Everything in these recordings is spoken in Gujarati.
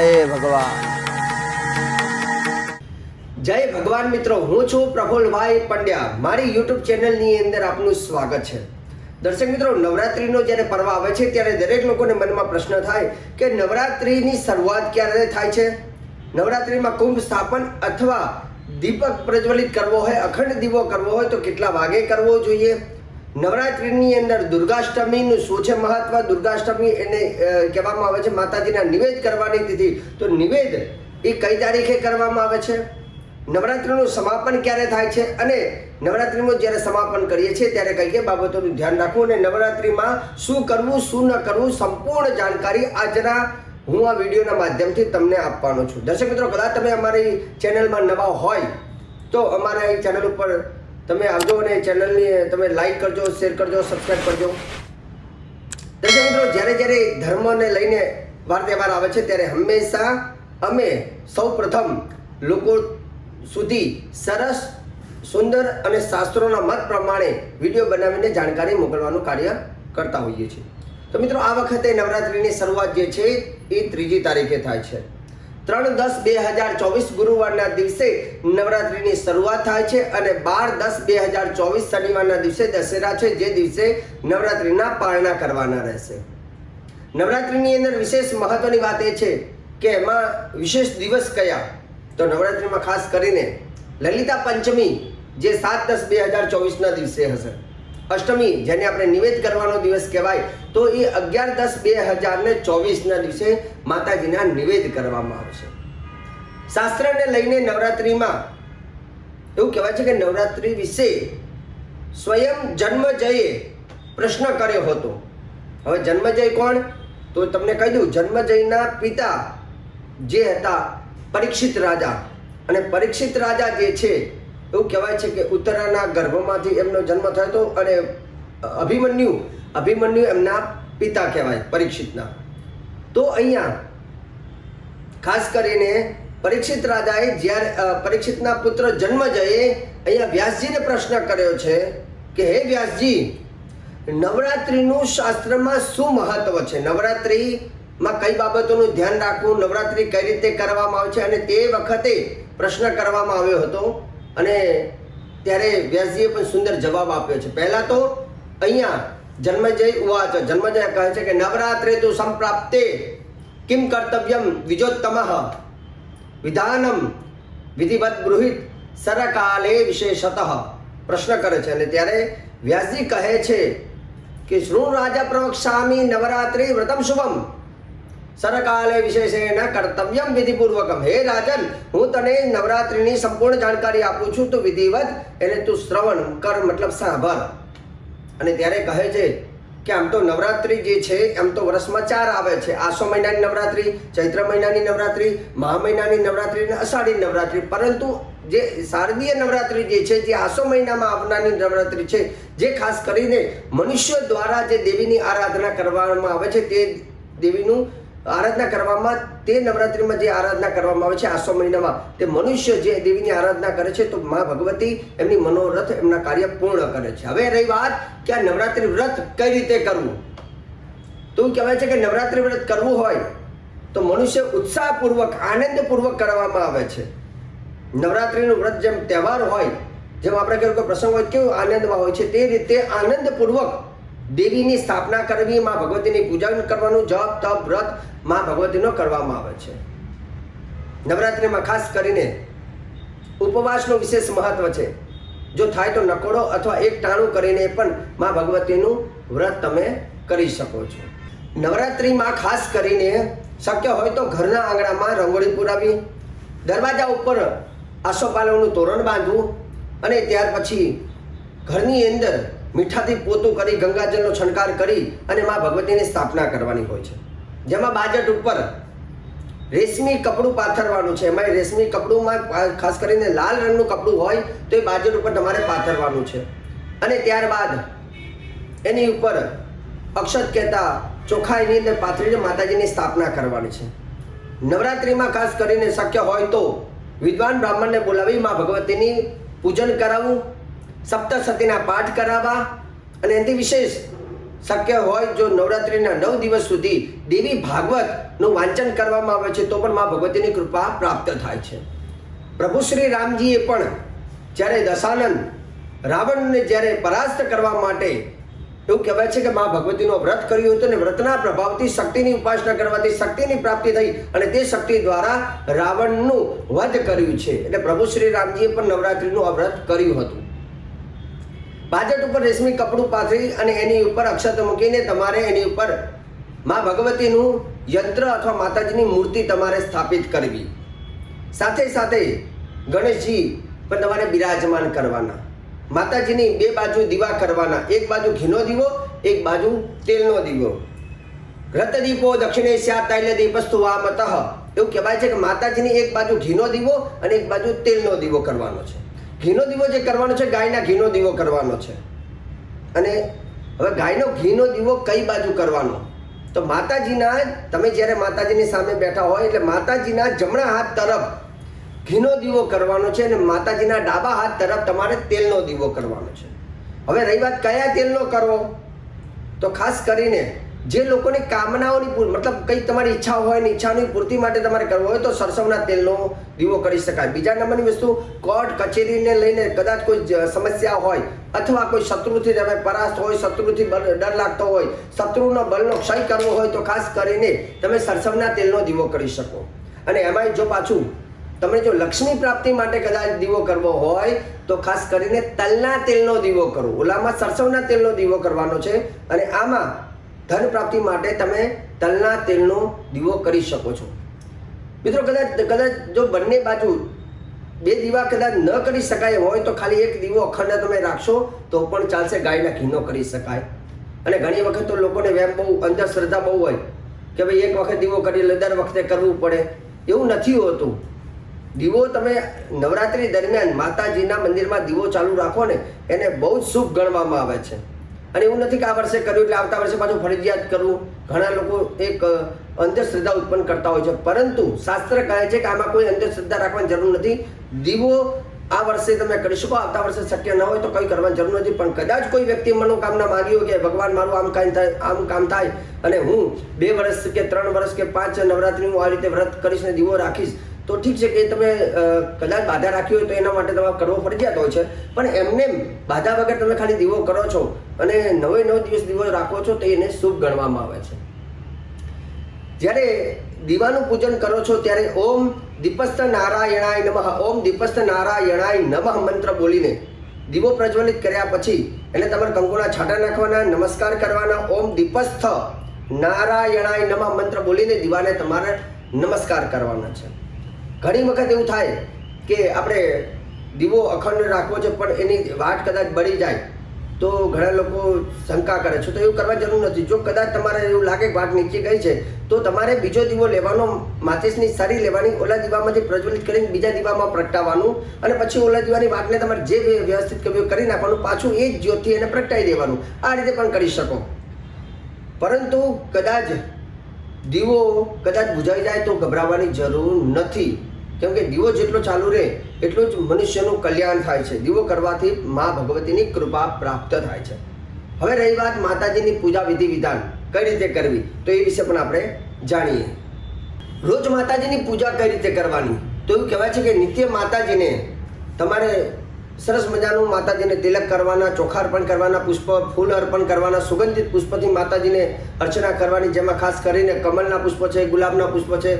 જય ભગવાન. જય ભગવાન મિત્રો, હું છું પ્રફુલભાઈ પંડ્યા. મારી યુટ્યુબ ચેનલની અંદર આપનું સ્વાગત છે. દર્શક મિત્રો, નવરાત્રિનો જ્યારે પર્વ આવે છે, ત્યારે દરેક લોકોને મનમાં પ્રશ્ન થાય કે નવરાત્રિની શરૂઆત ક્યારે થાય છે? નવરાત્રિમાં કુંભ સ્થાપન અથવા દીપક પ્રજ્વલિત કરવો હોય, અખંડ દીવો કરવો હોય, તો કેટલા વાગે કરવો જોઈએ? નવરાત્રિની અંદર દુર્ગાષ્ટમીનું શું છે મહત્વ, દુર્ગાષ્ટમી એને કહેવામાં આવે છે, માતાજીના નિવેદ કરવાની તિથિ. તો નિવેદ એ કઈ તારીખે કરવામાં આવે છે? નવરાત્રિનું સમાપન ક્યારે થાય છે? અને નવરાત્રિનું જ્યારે સમાપન કરીએ છીએ, ત્યારે કઈ કઈ બાબતોનું ધ્યાન રાખવું અને નવરાત્રિમાં શું કરવું, શું ન કરવું, સંપૂર્ણ જાણકારી આજના હું આ વિડીયોના માધ્યમથી તમને આપવાનો છું. દર્શક મિત્રો, કદાચ તમે અમારી ચેનલમાં નવા હોય, તો અમારા એ ચેનલ ઉપર તમે આવજો અને ચેનલની તમે લાઈક કરજો શેર કરજો સબસ્ક્રાઈબ કરજો. દર્શક મિત્રો, જ્યારે જ્યારે ધર્મને લઈને વાર તહેવાર આવે છે, ત્યારે હંમેશા અમે સૌ પ્રથમ લોકો સુધી સરસ, સુંદર અને શાસ્ત્રોના મત પ્રમાણે વીડિયો બનાવીને જાણકારી મોકલવાનું કાર્ય કરતા હોઈએ છીએ. તો મિત્રો, આ વખતે નવરાત્રિની શરૂઆત જે છે, એ ત્રીજી તારીખે થાય છે. ત્રણ દસ બે હજાર ચોવીસ ગુરુવારના દિવસે નવરાત્રિની શરૂઆત થાય છે અને બાર દસ બે હજાર ચોવીસ શનિવારના દિવસે દશેરા છે, જે દિવસે નવરાત્રિના પાળના કરવાના રહેશે. નવરાત્રિની અંદર વિશેષ મહત્વની વાત એ છે કે એમાં વિશેષ દિવસ કયા? તો નવરાત્રિમાં ખાસ કરીને લલિતા પંચમી, જે સાત દસ બે હજાર ચોવીસના દિવસે હશે. અષ્ટમી, જેને આપણે નિવેદ કરવાનો દિવસ કહેવાય, તો એ અગિયાર દસ બે હજાર ને ચોવીસના દિવસે માતાજીના નિવેદ કરવામાં આવશે. શાસ્ત્રને લઈને નવરાત્રિમાં એવું કહેવાય છે કે નવરાત્રિ વિશે સ્વયં જન્મજયે પ્રશ્ન કર્યો હતો. હવે જન્મજય કોણ? તો તમને કહી દઉં જન્મજયના પિતા જે હતા, પરીક્ષિત રાજા. અને પરીક્ષિત રાજા જે છે એવું કહેવાય છે કે ઉત્તરાના ગર્ભમાંથી એમનો જન્મ થયો હતો અને અભિમન્યુ અભિમન્યુ એમના પિતા કહેવાય, પરીક્ષિતના. તો અહીંયા, ખાસ કરીને પરીક્ષિત રાજાએ જ્યારે પરીક્ષિતના પુત્ર જન્મજયે અહીંયા વ્યાસજીને પ્રશ્ન કર્યો છે કે, હે વ્યાસજી, નવરાત્રિનું શાસ્ત્રમાં શું મહત્વ છે? નવરાત્રિમાં કઈ બાબતોનું ધ્યાન રાખવું? નવરાત્રિ કઈ રીતે કરવામાં આવે છે? અને તે વખતે પ્રશ્ન કરવામાં આવ્યો હતો અને ત્યારે વ્યાસજીએ પણ સુંદર જવાબ આપ્યો છે. પહેલાં તો અહીંયા જન્મજય ઉવાચ જન્મજય કહે છે કે, નવરાત્રે તું સંપ્રાપ્તે કિમ કર્તવ્યમ વિજોત્તમ? વિધાનમ વિધિવત ગૃહિત સરકાલે વિશેષતઃ? પ્રશ્ન કરે છે. અને ત્યારે વ્યાસજી કહે છે કે શૃણુ રાજા પ્રવક્ષામી નવરાત્રિ વ્રતમ શુભમ સરકાલે વિશેષેણ કર્તવ્યમ વિધિપૂર્વકમ હે રાજન હું તને નવરાત્રિની સંપૂર્ણ જાણકારી આપું છું, તો વિધિવત એને તું શ્રવણ કર, મતલબ સાંભળ. અને ત્યારે કહે છે કે આમ તો નવરાત્રિ જે છે, એમ તો વર્ષમાં ચાર આવે છે. આસો મહિનાની નવરાત્રિ, ચૈત્ર મહિનાની નવરાત્રિ, મહા મહિનાની નવરાત્રિ અને અષાઢી નવરાત્રિ. પરંતુ જે શારદીય નવરાત્રિ જે છે, જે આસો મહિનામાં આવનારી નવરાત્રિ છે, જે ખાસ કરીને મનુષ્ય દ્વારા જે દેવીની આરાધના કરવામાં આવે છે, તે દેવીનું આરાધના કરવામાં તે નવરાત્રિમાં જે આરાધના કરવામાં આવે છે આસો મહિનામાં તે મનુષ્ય જે દેવીની આરાધના કરે છે, તો મા ભગવતી એમની મનોરથ, એમના કાર્ય પૂર્ણ કરે છે. હવે રહી વાત કે આ નવરાત્રિ વ્રત કઈ રીતે કરવું? તો કહેવાય છે કે નવરાત્રિ વ્રત કરવું હોય, તો મનુષ્ય ઉત્સાહપૂર્વક, આનંદપૂર્વક કરવામાં આવે છે. નવરાત્રિનું વ્રત જેમ તહેવાર હોય, જેમ આપણે કહ્યું કે પ્રસંગ હોય, કેવું આનંદમાં હોય છે, તે રીતે આનંદપૂર્વક દેવીની સ્થાપના કરવી, માં ભગવતીની પૂજન કરવાનું જપ, તપ, વ્રતમાં ભગવતીનો કરવામાં આવે છે. નવરાત્રિમાં ખાસ કરીને ઉપવાસનું વિશેષ મહત્વ છે. જો થાય તો નકોડો અથવા એક ટાણું કરીને પણ માં ભગવતીનું વ્રત તમે કરી શકો છો. નવરાત્રિમાં ખાસ કરીને શક્ય હોય તો ઘરના આંગણામાં રંગોળી પુરાવી, દરવાજા ઉપર આસોપાલવનું તોરણ બાંધવું અને ત્યાર પછી ઘરની અંદર મીઠાથી પોતું કરી ગંગાજળનો છંટકાર કરી અને મા ભગવતીની સ્થાપના કરવાની હોય છે. જેમાં બાજટ ઉપર રેશમી કપડું પાથરવાનું છે. એમાં રેશમી કપડુંમાં ખાસ કરીને લાલ રંગનું કપડું હોય તો એ બાજટ ઉપર તમારે પાથરવાનું છે. અને ત્યારબાદ એની ઉપર અક્ષત કહેતા ચોખા એની અંદર પાથરીને માતાજીની સ્થાપના કરવાની છે. નવરાત્રિમાં ખાસ કરીને શક્ય હોય તો વિદ્વાન બ્રાહ્મણને બોલાવી મા ભગવતીની પૂજન કરાવવું સપ્તસતીના પાઠ કરાવવા. અને એનાથી વિશેષ શક્ય હોય જો નવરાત્રિના નવ દિવસ સુધી દેવી ભાગવતનું વાંચન કરવામાં આવે છે, તો પણ મા ભગવતીની કૃપા પ્રાપ્ત થાય છે. પ્રભુ શ્રી રામજીએ પણ જ્યારે દશાનંદ રાવણને જ્યારે પરાસ્ત કરવા માટે એવું કહેવાય છે કે મા ભગવતીનું વ્રત કર્યું હતું અને વ્રતના પ્રભાવથી શક્તિની ઉપાસના કરવાથી શક્તિની પ્રાપ્તિ થઈ અને તે શક્તિ દ્વારા રાવણનું વધ કર્યું છે. એટલે પ્રભુ શ્રી રામજીએ પણ નવરાત્રિનું આ વ્રત કર્યું હતું. બાજટ ઉપર રેશમી કપડું પાથરી અને એની ઉપર અક્ષત મૂકીને તમારે એની ઉપર મા ભગવતીનું યંત્ર અથવા માતાજીની મૂર્તિ તમારે સ્થાપિત કરવી. સાથે સાથે ગણેશજી પણ તમારે બિરાજમાન કરવાના. માતાજીની બે બાજુ દીવા કરવાના. એક બાજુ ઘીનો દીવો, એક બાજુ તેલનો દીવો. રતદીપો દીપો દક્ષિણે સ્યા તૈલ દીપસ્તુ વામતઃ એવું કહેવાય છે કે માતાજીની એક બાજુ ઘીનો દીવો અને એક બાજુ તેલનો દીવો કરવાનો છે. ઘીનો દીવો જે કરવાનો છે, ગાયના ઘીનો દીવો કરવાનો છે. અને હવે ગાયનો ઘીનો દીવો કઈ બાજુ કરવાનો? તો માતાજીના, તમે જ્યારે માતાજીની સામે બેઠા હોય એટલે માતાજીના જમણા હાથ તરફ ઘીનો દીવો કરવાનો છે અને માતાજીના ડાબા હાથ તરફ તમારે તેલનો દીવો કરવાનો છે. હવે રહી વાત કયા તેલનો કરવો? તો ખાસ કરીને જે લોકોની કામનાઓની મતલબ કંઈ તમારી ઈચ્છા હોય ને ઈચ્છાની પૂર્તિ માટે તમારે કરવો હોય તો સરસવના તેલનો દીવો કરી શકાય. બીજા નંબરની વસ્તુ, કોર્ટ કચેરીને લઈને કદાચ કોઈ સમસ્યા હોય અથવા કોઈ શત્રુથી તમે પરાસ્ત હોય, શત્રુથી ડર લાગતો હોય, શત્રુનો બળનો ક્ષય કરવો હોય તો ખાસ કરીને તમે સરસવના તેલનો દીવો કરી શકો. અને એમાંય જો પાછું તમે જો લક્ષ્મી પ્રાપ્તિ માટે કદાચ દીવો કરવો હોય તો ખાસ કરીને તલના તેલનો દીવો કરો. ઓલામાં સરસવના તેલનો દીવો કરવાનો છે અને આમાં ધન પ્રાપ્તિ માટે તમે તલના તેલનો દીવો કરી શકો છો. મિત્રો, કદાચ કદાચ જો બંને બાજુ બે દીવા કદાચ ન કરી શકાય હોય તો ખાલી એક દીવો અખંડ તમે રાખશો તો પણ ચાલશે ગાયના ઘીનો કરી શકાય. અને ઘણી વખત તો લોકોને વેમ બહુ, અંધશ્રદ્ધા બહુ હોય કે ભાઈ એક વખત દીવો કરી લે, દર વખતે કરવું પડે. એવું નથી હોતું. દીવો તમે નવરાત્રી દરમિયાન માતાજીના મંદિરમાં દીવો ચાલુ રાખો ને, એને બહુ જ શુભ ગણવામાં આવે છે. અને એવું નથી કે આ વર્ષે કર્યું એટલે આવતા વર્ષે પાછું ફરજિયાત કરવું. ઘણા લોકો એક અંધશ્રદ્ધા ઉત્પન્ન કરતા હોય છે. પરંતુ શાસ્ત્ર કહે છે કે આમાં કોઈ અંધશ્રદ્ધા રાખવાની જરૂર નથી. દીવો આ વર્ષે તમે કરી શકો, આવતા વર્ષે શક્ય ન હોય તો કંઈ કરવાની જરૂર નથી. પણ કદાચ કોઈ વ્યક્તિ મનોકામના માગી હોય કે ભગવાન મારું આમ કાંઈ થાય, આમ કામ થાય અને હું બે વર્ષ કે ત્રણ વર્ષ કે પાંચ નવરાત્રી હું આ રીતે વ્રત કરીશ ને દીવો રાખીશ તો ઠીક છે કે તમે કદાચ બાધા રાખી હોય તો એના માટે તમારે કરવો ફરજિયાત હોય છે. પણ એમને બાધા વગર તમે ખાલી દીવો કરો છો અને નવે નવ દિવસ દીવો રાખો છો તો એને શુભ ગણવામાં આવે છે. જ્યારે દીવાનું પૂજન કરો છો ત્યારે ઓમ દીપસ્થ નારાયણાય નમઃ, ઓમ દીપસ્થ નારાયણાય નમઃ મંત્ર બોલીને દીવો પ્રજ્વલિત કર્યા પછી એટલે તમારે કંકુના છાંટા નાખવાના, નમસ્કાર કરવાના, ઓમ દીપસ્થ નારાયણાય નમઃ મંત્ર બોલીને દીવાને તમારે નમસ્કાર કરવાના છે. ઘણી વખત એવું થાય કે આપણે દીવો અખંડ રાખવો છે, પણ એની વાટ કદાચ બળી જાય તો ઘણા લોકો શંકા કરે છે. તો એવું કરવા જરૂર નથી. જો કદાચ તમારે એવું લાગે વાટ નીચે ગઈ છે, તો તમારે બીજો દીવો લેવાનો, માચિસની સારી લેવાની, ઓલા દીવામાંથી પ્રજ્વલિત કરીને બીજા દીવામાં પ્રગટાવવાનું અને પછી ઓલા દીવાની વાટને તમારે જે વ્ય- વ્યવસ્થિત કવિઓ કરી નાખવાનું, પાછું એ જ જ્યોતિ એને પ્રગટાવી દેવાનું. આ રીતે પણ કરી શકો. પરંતુ કદાચ દીવો કદાચ બુજાઈ જાય તો ગભરાવાની જરૂર નથી. કેમ કે દીવો જેટલો ચાલુ રહે, એટલું જ મનુષ્યનું કલ્યાણ થાય છે. દીવો કરવાથી મા ભગવતીની કૃપા પ્રાપ્ત થાય છે. હવે રહી વાત માતાજીની પૂજા વિધિ વિધાન. કઈ રીતે કરવી? તો એ વિશે પણ આપણે જાણીએ. રોજ માતાજીની પૂજા કઈ રીતે કરવાની? તો એવું કહેવાય છે કે નિત્ય માતાજીને તમારે સરસ મજાનું માતાજીને તિલક કરવાના ચોખા અર્પણ કરવાના, પુષ્પ, ફૂલ અર્પણ કરવાના, સુગંધિત પુષ્પથી માતાજીને અર્ચના કરવાની, જેમાં ખાસ કરીને કમલના પુષ્પ છે, ગુલાબના પુષ્પ છે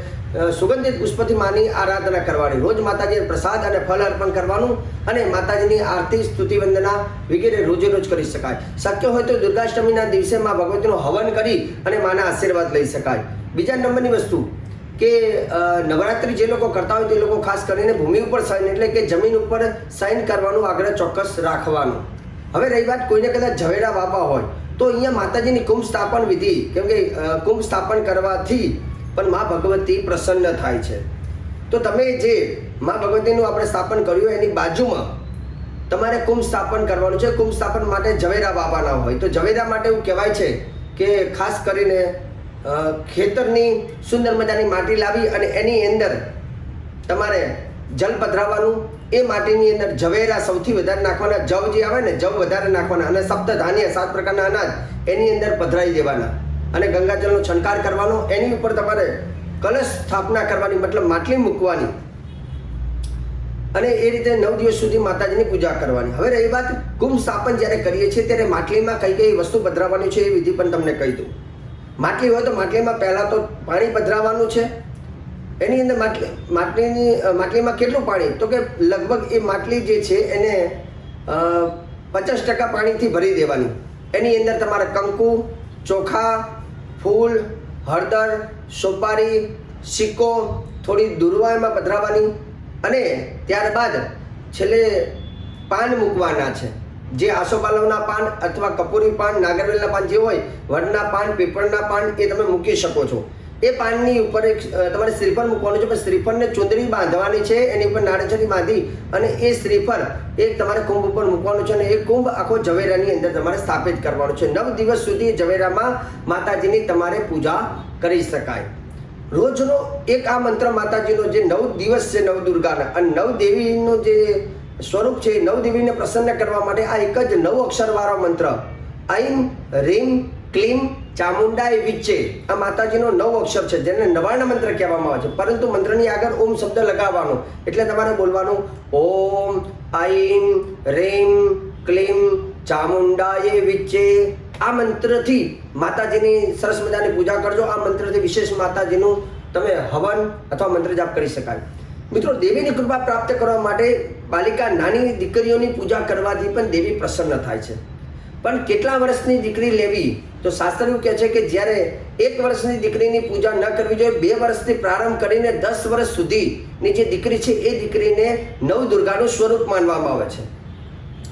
સુગંધિત પુષ્પથી માની આરાધના કરવાની. રોજ માતાજીને પ્રસાદ અને ફળ અર્પણ કરવાનું અને માતાજીની આરતી, સ્તુતિ, વંદના વગેરે રોજે રોજ કરી શકાય. શક્ય હોય તો દુર્ગાષ્ટમીના દિવસે માં ભગવતીનું હવન કરી અને માના આશીર્વાદ લઈ શકાય. બીજા નંબરની વસ્તુ કે નવરાત્રિ જે લોકો કરતા હોય તે લોકો ખાસ કરીને ભૂમિ ઉપર સાઇન એટલે કે જમીન ઉપર સાઇન કરવાનું આગ્રહ ચોક્કસ રાખવાનું. હવે રહી વાત કોઈને કદાચ ઝવેરા વાપા હોય, તો અહીંયા માતાજીની કુંભ સ્થાપન વિધિ, કેમ કે કુંભ સ્થાપન કરવાથી પણ મા ભગવતી પ્રસન્ન થાય છે. તો તમે જે મા ભગવતીનું આપણે સ્થાપન કર્યું એની બાજુમાં, તમારે કુંભ સ્થાપન કરવાનું છે. કુંભ સ્થાપન માટે ઝવેરા વાવવાના હોય. તો ઝવેરા માટે એવું કહેવાય છે કે ખાસ કરીને ખેતરની સુંદર મજાની માટી લાવી અને એની અંદર તમારે જલ પધરાવવાનું, એ માટીની અંદર ઝવેરા સૌથી વધારે નાખવાના, જવ જે આવે ને, જવ વધારે નાખવાના અને સપ્ત ધાન્ય, સાત પ્રકારના અનાજ એની અંદર પધરાઈ દેવાના. અને ગંગાજળનો છંટકાર કરવાનો, એની ઉપર તમારે કલશ સ્થાપના કરવાની, મતલબ માટલી મૂકવાની. અને એ રીતે નવ દિવસ સુધી માતાજીની પૂજા કરવાની. હવે રહી વાત કુંભ સ્થાપન જ્યારે કરીએ છીએ, ત્યારે માટલીમાં કઈ કઈ વસ્તુ પધરાવવાની છે એ વિધિ પણ તમને કહી દઉં. માટલી હોય તો માટલીમાં પહેલાં તો પાણી પધરાવવાનું છે. એની અંદર માટલી, માટલીની માટલીમાં કેટલું પાણી? તો કે લગભગ એ માટલી જે છે એને પચાસ ટકા પાણીથી ભરી દેવાની. એની અંદર તમારે કંકુ, ચોખા, ફૂલ, હળદર, સોપારી, સિક્કો થોડી દુર્વા એમાં પધરાવવાની. અને ત્યારબાદ છેલ્લે પાન મૂકવાના છે. જે આસોપાલવના પાન અથવા કપૂરી પાન, નાગરવેલના પાન જે હોય, વડના પાન, પીપળના પાન, એ તમે મૂકી શકો છો. એ પાનની ઉપર એક તમારે શ્રીફળ મૂકવાનું છે, પણ શ્રીફળને ચુંદડી બાંધવાની છે, એની ઉપર નાળચરી બાંધી અને એ શ્રીફળ એ તમારે કુંભ ઉપર મૂકવાનું છે અને એ કુંભ આખો ઝવેરાની અંદર તમારે સ્થાપિત કરવાનો છે. નવ દિવસ સુધી ઝવેરામાં માતાજીની તમારે પૂજા કરી શકાય. રોજનો એક આ મંત્ર માતાજીનો જે નવ દિવસ છે નવ દુર્ગાના અને નવ દેવીનો જે સ્વરૂપ છે નવદેવીને પ્રસન્ન કરવા માટે આ એક જ નવ અક્ષરવાળો મંત્ર. ઐમ રીમ ક્લીમ, ચામુંડા એ વિચ્ચે આ માતાજીનો નવ અક્ષર છે, જેને નવાણ મંત્ર કહેવામાં આવે છે. પરંતુ મંત્રની આગળ ઓમ શબ્દ લગાવવાનો. એટલે તમારે બોલવાનું ઓમ ઐમ રીમ ક્લીમ ચામુંડાએ વિચ્ચે આ મંત્રથી માતાજીની સરસ મજાની પૂજા કરજો. આ મંત્રથી વિશેષ માતાજીનું તમે હવન અથવા મંત્ર જાપ કરી શકાય. મિત્રો, દેવીની કૃપા પ્રાપ્ત કરવા માટે બાલિકા નાની દીકરીઓની પૂજા કરવાથી પણ દેવી પ્રસન્ન થાય છે. પણ કેટલા વર્ષની દીકરી લેવી? તો શાસ્ત્ર એવું કહે છે કે જ્યારે એક વર્ષની દીકરીની પૂજા ન કરવી જોઈએ, બે વર્ષથી પ્રારંભ કરીને દસ વર્ષ સુધીની જે દીકરી છે, એ દીકરીને નવ દુર્ગાનું સ્વરૂપ માનવામાં આવે છે.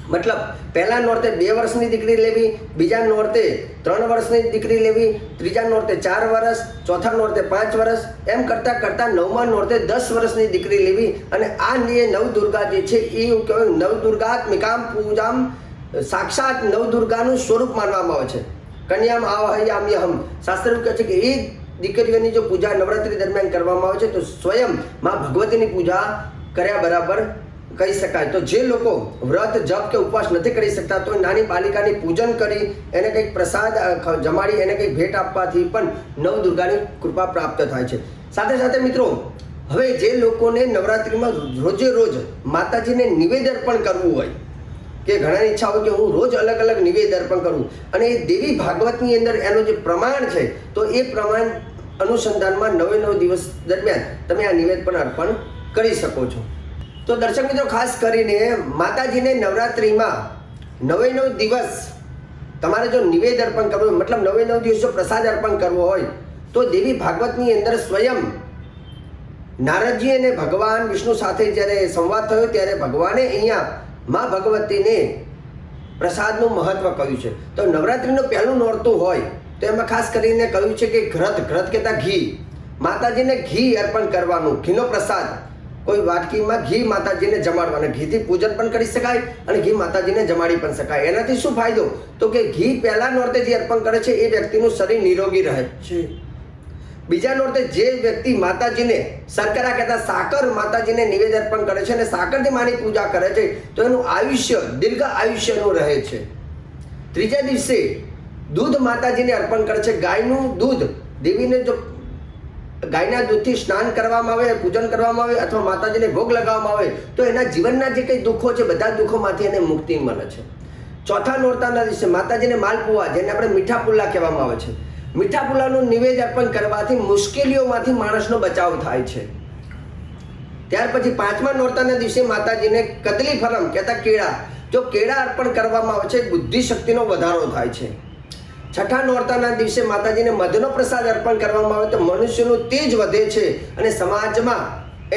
મતલબ પહેલા નોરતે બે વર્ષની દીકરી લેવી, બીજા નોરતે ત્રણ વર્ષની દીકરી લેવી, ત્રીજા નોરતે ચાર વર્ષ, ચોથા નોરતે પાંચ વર્ષ, એમ કરતાં કરતાં નવમા નોરતે દસ વર્ષની દીકરી લેવી અને આ નિયે નવ દુર્ગા જે છે એ કહેવાય નવદુર્ગાત્મિકામ પૂજામ સાક્ષાત નવ દુર્ગાનું સ્વરૂપ માનવામાં આવે છે. કન્યામ આવાહયામ્યહમ. શાસ્ત્ર કહે છે કે એ દીકરીઓની જો પૂજા નવરાત્રી દરમિયાન કરવામાં આવે છે તો સ્વયં માં ભગવતીની પૂજા કર્યા બરાબર કહી શકાય. તો જે લોકો વ્રત, જપ કે ઉપવાસ નથી કરી શકતા, તો નાની બાલિકાની પૂજન કરી એને કંઈક પ્રસાદ જમાડી એને કંઈક ભેટ આપવાથી પણ નવ દુર્ગાની કૃપા પ્રાપ્ત થાય છે. સાથે સાથે મિત્રો, હવે જે લોકોને નવરાત્રિમાં રોજે રોજ માતાજીને નિવેદ અર્પણ કરવું હોય, કે ઘણાની ઈચ્છા હોય કે હું રોજ અલગ અલગ નિવેદ અર્પણ કરું, અને એ દેવી ભાગવતની અંદર એનું જે પ્રમાણ છે, તો એ પ્રમાણ અનુસંધાનમાં નવે નવ દિવસ દરમિયાન તમે આ નિવેદ પણ અર્પણ કરી શકો છો. તો દર્શક મિત્રો ખાસ કરીને માતાજીને નવરાત્રિમાં નવે નવ દિવસ તમારે જો નિવેદ અર્પણ કરવું હોય, મતલબ નવે નવ દિવસ જો પ્રસાદ અર્પણ કરવો હોય તો દેવી ભાગવતની અંદર સ્વયં નારદજી અને ભગવાન વિષ્ણુ સાથે જ્યારે સંવાદ થયો ત્યારે ભગવાને અહીંયા મા ભગવતીને પ્રસાદનું મહત્વ કહ્યું છે. તો નવરાત્રિનું પહેલું નોરતું હોય તો એમાં ખાસ કરીને કહ્યું છે કે ઘ્રત ઘ્રત કહેતા ઘી. માતાજીને ઘી અર્પણ કરવાનું ઘીનો પ્રસાદ. કોઈ વાટકીમાં ઘી માતાજીને જમાડવાના ઘીથી પૂજન પણ કરી શકાય અને ઘી માતાજીને જમાડી પણ શકાય. એનાથી શું ફાયદો? તો કે ઘી પહેલા નોરતે જે અર્પણ કરે છે એ વ્યક્તિનું શરીર નિરોગી રહે. છે બીજા નોરતે જે વ્યક્તિ માતાજીને શર્કરા કહેતા સાકર માતાજીને નિવેદ અર્પણ કરે છે અને સાકરથી માની પૂજા કરે છે તો એનું આયુષ્ય દીર્ઘ આયુષ્યનું રહે છે. ત્રીજા દિવસે દૂધ માતાજીને અર્પણ કરે છે. ગાયનું દૂધ. દેવીને જો ગાયના દૂધથી સ્નાન કરવામાં આવે, પૂજન કરવામાં આવે અથવા માતાજીને ભોગ લગાવવામાં આવે, તો એના જીવનના જે કંઈ દુઃખો છે, બધા દુઃખોમાંથી એને મુક્તિ મળે છે. ચોથા નોરતાના દિવસે માતાજીને માલપુઆ જેને આપણે મીઠા પુલ્લા કહેવામાં આવે છે. મીઠા પુલાનું નિવેદ અર્પણ કરવાથી મુશ્કેલીઓમાંથી માણસનો બચાવ થાય છે. ત્યાર પછી પાંચમા નોરતાના દિવસે માતાજીને કદલી ફરમ કહેતા કેળા. જો કેળા અર્પણ કરવામાં આવે છે બુદ્ધિ શક્તિનો વધારો થાય છે. છઠ્ઠા નોરતાના દિવસે માતાજીને મધનો પ્રસાદ અર્પણ કરવામાં આવે તો મનુષ્યનું તેજ વધે છે અને સમાજમાં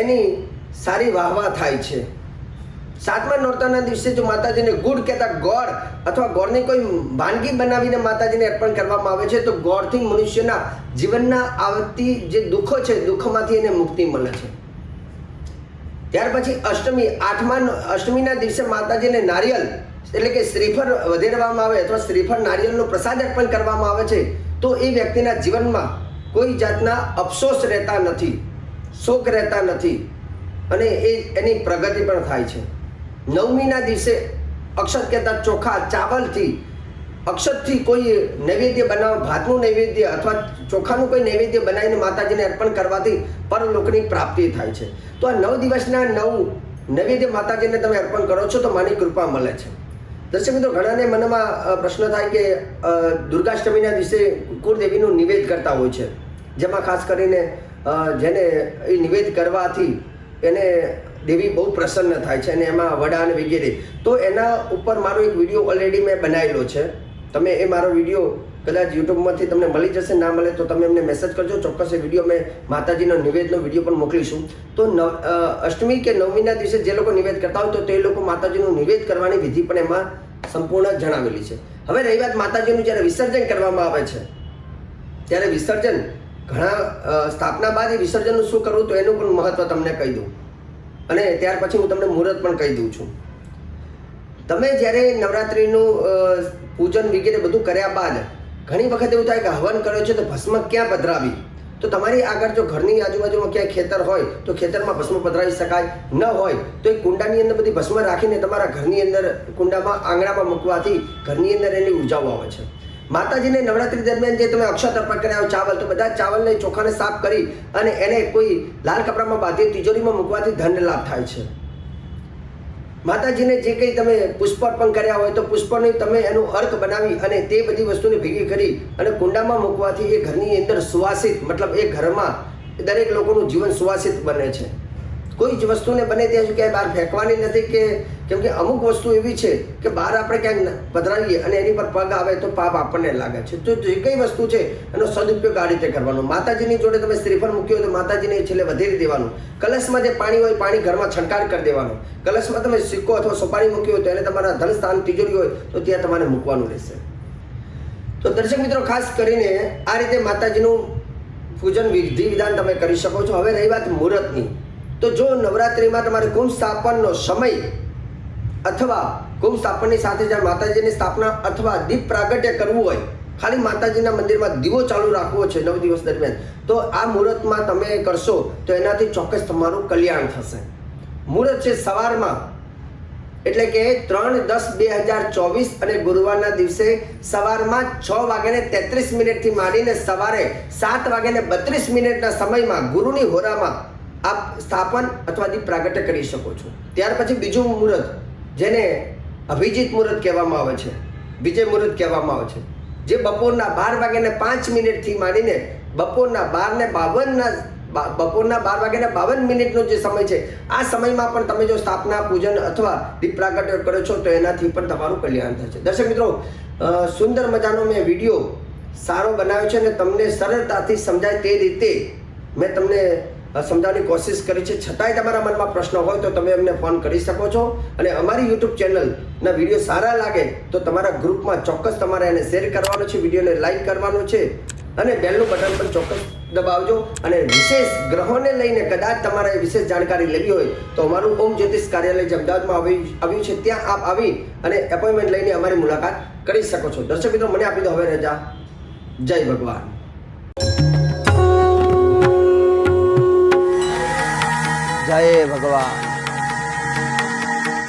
એની સારી વાહવા થાય છે. સાતમા નોરતાના દિવસે જો માતાજીને ગુડ કહેતા ગોળ અથવા ગોળની કોઈ વાનગી બનાવીને માતાજીને અર્પણ કરવામાં આવે છે, તો ગોળથી મનુષ્યના જીવનના આવતી જે દુઃખો છે, દુઃખોમાંથી એને મુક્તિ મળે છે. ત્યાર પછી અષ્ટમી, આઠમા અષ્ટમીના દિવસે માતાજીને નારિયેલ એટલે કે શ્રીફળ વધેરવામાં આવે અથવા શ્રીફળ નારિયેળનો પ્રસાદ અર્પણ કરવામાં આવે છે, તો એ વ્યક્તિના જીવનમાં કોઈ જાતના અફસોસ રહેતા નથી, શોક રહેતા નથી અને એ એની પ્રગતિ પણ થાય છે. નવમીના દિવસે અક્ષત કહેતા ચોખા ચાવલથી, અક્ષતથી કોઈ નૈવેદ્ય બનાવ, ભાતનું નૈવેદ્ય અથવા ચોખાનું કોઈ નૈવેદ્ય બનાવીને માતાજીને અર્પણ કરવાથી પરલોકની પ્રાપ્તિ થાય છે. તો આ નવ દિવસના નવ નૈવેદ્ય માતાજીને તમે અર્પણ કરો છો તો માની કૃપા મળે છે. દર્શક મિત્રો, ઘણાને મનમાં પ્રશ્ન થાય કે દુર્ગાષ્ટમીના દિવસે કુળદેવીનું નિવેદ કરતા હોય છે. જેમાં ખાસ કરીને જેને એ નિવેદ કરવાથી એને દેવી બહુ પ્રસન્ન થાય છે અને એમાં વડા અને વગેરે. તો એના ઉપર મારો એક વીડિયો ઓલરેડી મેં બનાવેલો છે. તમે એ મારો વીડિયો કદાચ યુટ્યુબમાંથી તમને મળી જશે, ના મળે તો તમે એમને મેસેજ કરજો. ચોક્કસ એ વીડિયો મેં માતાજીનો નિવેદનો વીડિયો પણ મોકલીશું. તો અષ્ટમી કે નવમીના દિવસે જે લોકો નિવેદ કરતા હોય તો તે લોકો માતાજીનું નિવેદ કરવાની વિધિ પણ એમાં સંપૂર્ણ જણાવેલી છે. હવે રહી વાત માતાજીનું, જ્યારે વિસર્જન કરવામાં આવે છે, ત્યારે વિસર્જન ઘણા સ્થાપના બાદ વિસર્જનનું શું કરવું તો એનું પણ મહત્વ તમને કહી દઉં. અને ત્યાર પછી હું તમને મુહૂર્ત પણ કહી દઉં છું. તમે જ્યારે નવરાત્રિનું પૂજન વગેરે બધું કર્યા બાદ ઘણી વખત એવું થાય કે હવન કર્યો છે તો ભસ્મ ક્યાં પધરાવી? તો તમારી આગળ જો ઘરની આજુબાજુમાં ક્યાંય ખેતર હોય, તો ખેતરમાં ભસ્મ પધરાવી શકાય. ન હોય, તો એ કુંડાની અંદર બધી ભસ્મ રાખીને તમારા ઘરની અંદર કુંડામાં આંગણામાં મૂકવાથી ઘરની અંદર એની ઉર્જાઓ આવે છે. માતાજીને નવરાત્રી દરમિયાન જે તમે અક્ષત અર્પણ કર્યા ચાવલ, તો બધા ચાવલને ચોખાને સાફ કરી અને એને કોઈ લાલ કપડામાં બાંધી તિજોરીમાં મૂકવાથી ધન લાભ થાય છે. માતાજીને જે કંઈ તમે પુષ્પ અર્પણ કર્યા હોય તો પુષ્પની તમે એનું અર્ક બનાવી અને તે બધી વસ્તુને ભેગી કરી અને કુંડામાં મૂકવાથી એ ઘરની અંદર સુવાસિત, મતલબ એ ઘરમાં દરેક લોકોનું જીવન સુવાસિત બને છે. કોઈ જ વસ્તુને બને ત્યાં સુધી ક્યાંય બહાર ફેંકવાની નથી કે કેમ કે અમુક વસ્તુ એવી છે કે બહાર આપણે ક્યાંક પધરાવીએ અને એની પર પગ આવે તો પાપ આપણને લાગે છે. તો જે કઈ વસ્તુ છે, એનો સદુપયોગ આ રીતે કરવાનો. માતાજીની જોડે તમે શ્રીફળ મૂક્યો તો માતાજીને છેલ્લે વધેરી દેવાનું. કલશમાં જે પાણી હોય પાણી ઘરમાં છંટકાર કરી દેવાનો. કલશમાં તમે સિક્કો અથવા સોપારી મૂક્યો હોય તો એને તમારા ધન સ્થાન તિજોરી હોય તો ત્યાં તમારે મૂકવાનું રહેશે. તો દર્શક મિત્રો, ખાસ કરીને આ રીતે માતાજીનું પૂજન વિધિ વિધાન તમે કરી શકો છો. હવે રહી વાત મુહૂર્તની. તો જો નવરાત્રિમાં તમારે કુંભ સ્થાપનનો સમય અથવા કુંભ સ્થાપનની સાથે જ્યારે માતાજીની સ્થાપના અથવા દીપ પ્રાગટ્ય કરવું હોય, ખાલી માતાજીના મંદિરમાં દીવો ચાલુ રાખવો છે નવ દિવસ દરમિયાન, તો આ મુહૂર્તમાં તમે કરશો તો એનાથી ચોક્કસ તમારું કલ્યાણ થશે. મુહૂર્ત છે સવારમાં, એટલે કે ત્રણ દસ બે હજાર ચોવીસ અને ગુરુવારના દિવસે સવારમાં છ વાગ્યાને તેત્રીસ મિનિટથી માંડીને સવારે સાત વાગ્યાને બત્રીસ મિનિટના સમયમાં ગુરુની હોરામાં આપ સ્થાપન અથવા દીપ પ્રાગટ્ય કરી શકો છો. ત્યાર પછી બીજું મુહૂર્ત જેને અભિજીત મુહૂર્ત કહેવામાં આવે છે, વિજય મુહૂર્ત કહેવામાં આવે છે. જે બપોરના બાર વાગ્યાને પાંચ મિનિટથી માંડીને બપોરના બારને બાવનના બપોરના બાર વાગ્યાના બાવન મિનિટનો જે સમય છે, આ સમયમાં પણ તમે જો સ્થાપના, પૂજન અથવા દીપ પ્રાગટ્ય કરો છો, તો એનાથી પણ તમારું કલ્યાણ થશે દર્શક મિત્રો સુંદર મજાનો મેં વીડિયો સારો બનાવ્યો છે અને તમને સરળતાથી સમજાય તે રીતે મેં તમને સમજાવવાની કોશિશ કરી છે. છતાંય તમારા મનમાં પ્રશ્ન હોય તો તમે અમને ફોન કરી શકો છો. અને અમારી યુટ્યુબ ચેનલના વીડિયો સારા લાગે તો તમારા ગ્રુપમાં ચોક્કસ તમારે એને શેર કરવાનો છે, વિડીયોને લાઈક કરવાનો છે. અને બેલનું બટન પણ ચોક્કસ દબાવજો. અને વિશેષ ગ્રહોને લઈને કદાચ તમારે વિશેષ જાણકારી લેવી હોય તો અમારું ઓમ જ્યોતિષ કાર્યાલય જે અમદાવાદમાં આવી, આવ્યું છે, ત્યાં આપ આવી અને એપોઇન્ટમેન્ટ લઈને અમારી મુલાકાત કરી શકો છો. દર્શક મિત્રો, મને આપી દો હવે રજા. જય ભગવાન. જય ભગવાન.